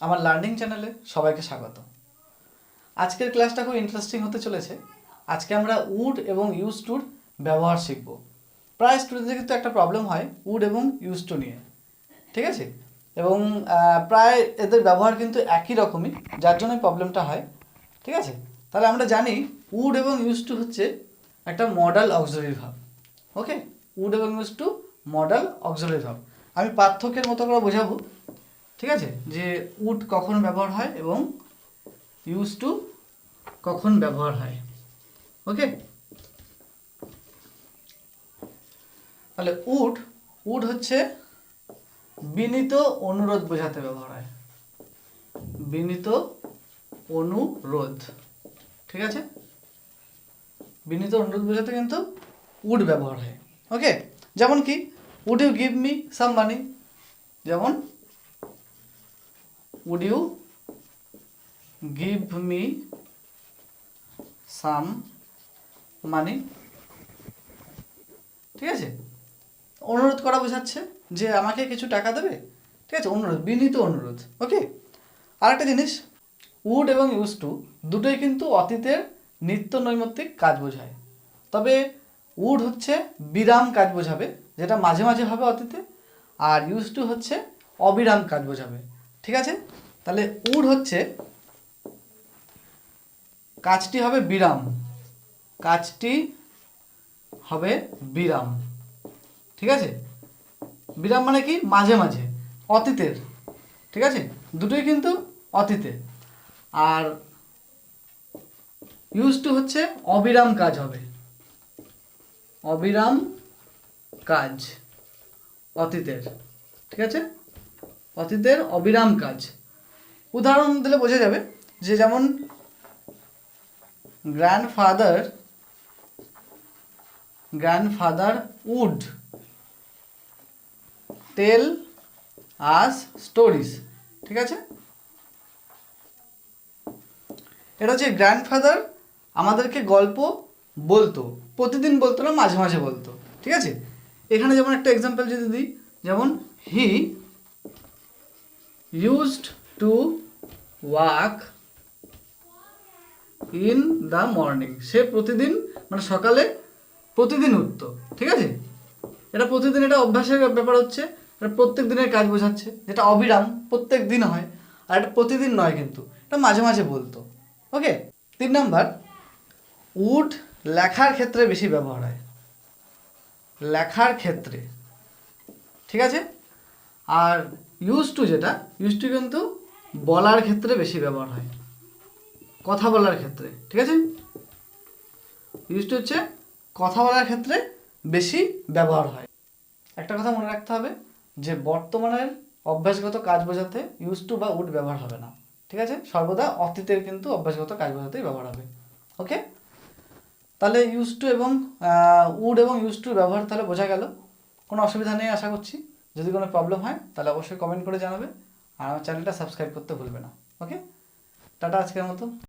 আমার লার্নিং চ্যানেলে সবাইকে স্বাগত। আজকের ক্লাসটা খুব ইন্টারেস্টিং হতে চলেছে। আজকে আমরা উড এবং ইউজ টুর ব্যবহার শিখব। প্রায় স্টুডেন্টদের কিন্তু একটা প্রবলেম হয় উড এবং ইউজ টু নিয়ে। ঠিক আছে? এবং প্রায় এদের ব্যবহার কিন্তু একই রকমই, যার জন্য প্রবলেমটা হয়। ঠিক আছে? তাহলে আমরা জানি উড এবং ইউজ টু হচ্ছে একটা modal auxiliary verb okay would এবং use to modal auxiliary verb আমি পার্থক্যের মতো করে বোঝাবো। ঠিক আছে? যে উড কখন ব্যবহার হয় এবং ইউজ টু কখন ব্যবহার হয়। ওকে তাহলে উড উড হচ্ছে বিনীত অনুরোধ বোঝাতে ব্যবহার হয়। বিনীত অনুরোধ। ঠিক আছে? বিনীত অনুরোধ বোঝাতে কিন্তু উড ব্যবহার হয়। ওকে যেমন কি would you give me some money যেমন would you give me some money? ঠিক আছে? অনুরোধ করা বোঝাচ্ছে যে আমাকে কিছু টাকা দেবে? ঠিক আছে, অনুরোধ, বিনীত অনুরোধ ওকে আরেকটা জিনিস উড এবং ইউজ টু দুটোই কিন্তু অতীতের নিত্য নৈমিত্তিক কাজ বোঝায়। তবে উড হচ্ছে বিরাম কাজ বোঝাবে, যেটা মাঝে মাঝে হবে অতীতে, আর ইউজ টু হচ্ছে অবিরাম কাজ বোঝাবে। ঠিক আছে? তাহলে উড হচ্ছে, কাজটি হবে বিরাম। কাজটি হবে বিরাম। ঠিক আছে? বিরাম মানে কি? মাঝে মাঝে, অতীতের। ঠিক আছে? দুটোই কিন্তু অতীতে। আর ইউজ টু হচ্ছে অবিরাম কাজ হবে। অবিরাম কাজ, অতীতের। ঠিক আছে? অতীতের অবিরাম কাজ। উদাহরণ দিলে বোঝা যাবে যে যেমন grandfather grandfather would tell us stories ঠিক আছে? এটা হচ্ছে গ্র্যান্ডফাদার আমাদেরকে গল্প বলতো, প্রতিদিন বলতো না, মাঝে মাঝে বলতো, ঠিক আছে? এখানে যেমন একটা এক্সাম্পল যদি দিই, যেমন he used to walk in the morning. সে প্রতিদিন মানে সকালে প্রতিদিন উঠতো, ঠিক আছে? এটা প্রতিদিন, এটা অভ্যাসের ব্যাপার হচ্ছে, এটা প্রত্যেক দিনের কাজ বোঝাচ্ছে, যেটা অবিরাম, প্রত্যেক দিন হয়, আর এটা প্রতিদিন নয় কিন্তু, এটা মাঝে মাঝে বলতো, ওকে? তিন নাম্বার উড লেখার ক্ষেত্রে বেশি ব্যবহার হয়, লেখার ক্ষেত্রে, ঠিক আছে? আর ইউজ টু যেটা ইউজ টু কিন্তু বলার ক্ষেত্রে বেশি ব্যবহার হয়। কথা বলার ক্ষেত্রে, ঠিক আছে? ইউজ টু হচ্ছে কথা বলার ক্ষেত্রে বেশি ব্যবহার হয়। একটা কথা মনে রাখতে হবে যে, বর্তমানের অভ্যাসগত কাজ বোঝাতে ইউজ টু বা উড ব্যবহার হবে না। ঠিক আছে? সর্বদা অতীতের কিন্তু অভ্যাসগত কাজ বোঝাতেই ব্যবহার হবে। ওকে? তাহলে ইউজ টু এবং উড এবং ইউজ টু ব্যবহার তাহলে বোঝা গেল। কোনো অসুবিধা নেই, আশা করছি। যদি কোনো প্রবলেম হয়, তাহলে অবশ্যই কমেন্ট করে জানাবে। আর আমার চ্যানেলটা সাবস্ক্রাইব করতে ভুলবে না। ওকে? টাটা আজকের মতো।